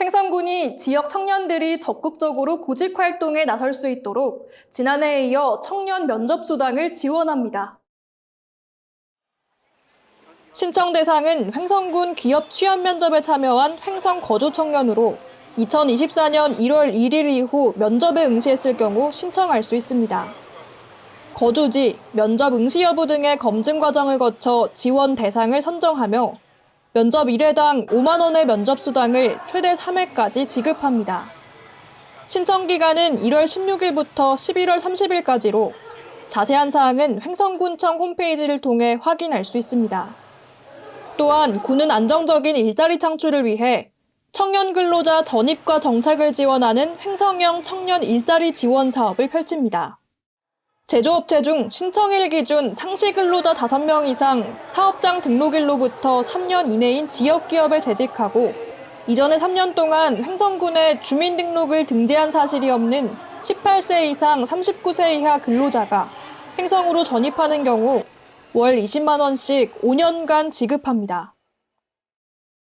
횡성군이 지역 청년들이 적극적으로 구직 활동에 나설 수 있도록 지난해에 이어 청년 면접 수당을 지원합니다. 신청 대상은 횡성군 기업 취업 면접에 참여한 횡성 거주 청년으로 2024년 1월 1일 이후 면접에 응시했을 경우 신청할 수 있습니다. 거주지, 면접 응시 여부 등의 검증 과정을 거쳐 지원 대상을 선정하며 면접 1회당 5만 원의 면접 수당을 최대 3회까지 지급합니다. 신청 기간은 1월 16일부터 11월 30일까지로 자세한 사항은 횡성군청 홈페이지를 통해 확인할 수 있습니다. 또한 군은 안정적인 일자리 창출을 위해 청년 근로자 전입과 정착을 지원하는 횡성형 청년 일자리 지원 사업을 펼칩니다. 제조업체 중 신청일 기준 상시 근로자 5명 이상 사업장 등록일로부터 3년 이내인 지역 기업에 재직하고 이전에 3년 동안 횡성군에 주민등록을 등재한 사실이 없는 18세 이상 39세 이하 근로자가 횡성으로 전입하는 경우 월 20만 원씩 5년간 지급합니다.